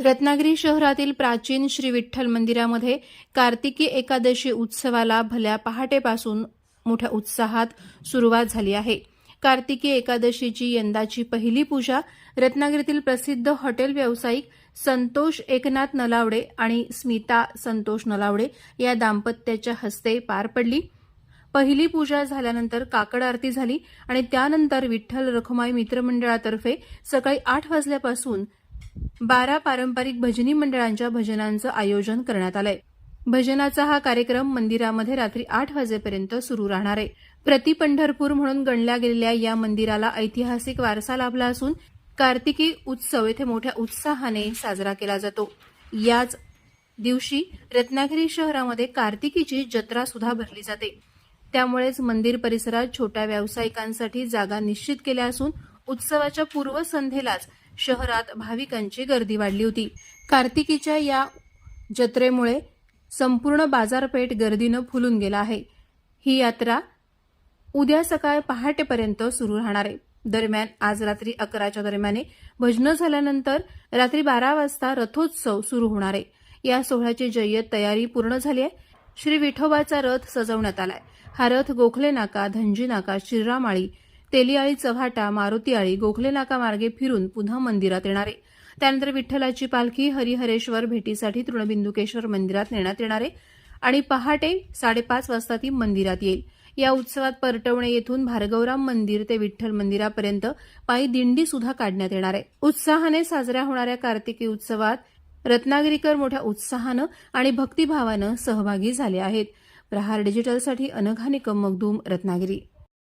रत्नागिरी शहरातील प्राचीन श्री विठ्ठल मंदिरामध्ये कार्तिकी एकादशी उत्सवाला भल्या पहाटेपासून मोठ्या उत्साहात सुरुवात झाली आहे. कार्तिकी एकादशीची यंदाची पहिली पूजा रत्नागिरीतील प्रसिद्ध हॉटेल व्यावसायिक संतोष एकनाथ नलावडे आणि स्मिता संतोष नलावडे या दाम्पत्याच्या हस्ते पार पडली. पहिली पूजा झाल्यानंतर काकड आरती झाली आणि त्यानंतर विठ्ठल रखुमाई मित्रमंडळातर्फे सकाळी आठ वाजल्यापासून बारा पारंपरिक भजनी मंडळांच्या भजनांचं आयोजन करण्यात आलंय. भजनाचा हा कार्यक्रम मंदिरामध्ये रात्री आठ वाजेपर्यंत सुरू राहणार आहे. प्रति पंढरपूर म्हणून गणल्या गेलेल्या या मंदिराला ऐतिहासिक वारसा लाभला असून कार्तिकी उत्सव येथे मोठ्या उत्साहाने साजरा केला जातो. याच दिवशी रत्नागिरी शहरामध्ये कार्तिकीची जत्रा सुद्धा भरली जाते. त्यामुळेच मंदिर परिसरात छोट्या व्यावसायिकांसाठी जागा निश्चित केल्या असून उत्सवाच्या पूर्वसंध्येलाच शहरात भाविकांची गर्दी वाढली होती. कार्तिकीच्या या जत्रेमुळे संपूर्ण बाजारपेठ गर्दीनं फुलून गेला आहे. ही यात्रा उद्या सकाळ पहाटेपर्यंत सुरू राहणार आहे. दरम्यान आज रात्री अकराच्या दरम्याने भजनं झाल्यानंतर रात्री बारा वाजता रथोत्सव सुरू होणार आहे. या सोहळ्याची जय्यत तयारी पूर्ण झाली आहे. श्री विठोबाचा रथ सजवण्यात आलाय. हा रथ गोखले नाका धंजी नाका शिररामाळी तेलियाळी चव्हाटा मारुतीआळी गोखले नाका मार्गे फिरून पुन्हा मंदिरात येणार. आहे त्यानंतर विठ्ठलाची पालखी हरिहरेश्वर भेटीसाठी तृणबिंदुकेश्वर मंदिरात नेण्यात येणार आहे आणि पहाटे साडेपाच वाजता ती मंदिरात येईल. या उत्सवात परटवणे येथून भार्गवराम मंदिर ते विठ्ठल मंदिरापर्यंत पायी दिंडी सुद्धा काढण्यात येणार आहे. उत्साहाने साजऱ्या होणाऱ्या कार्तिकी उत्सवात रत्नागिरीकर मोठ्या उत्साहानं आणि भक्तिभावानं सहभागी झाले आहेत. प्रहार डिजिटलसाठी अनघा निकम मगदूम रत्नागिरी.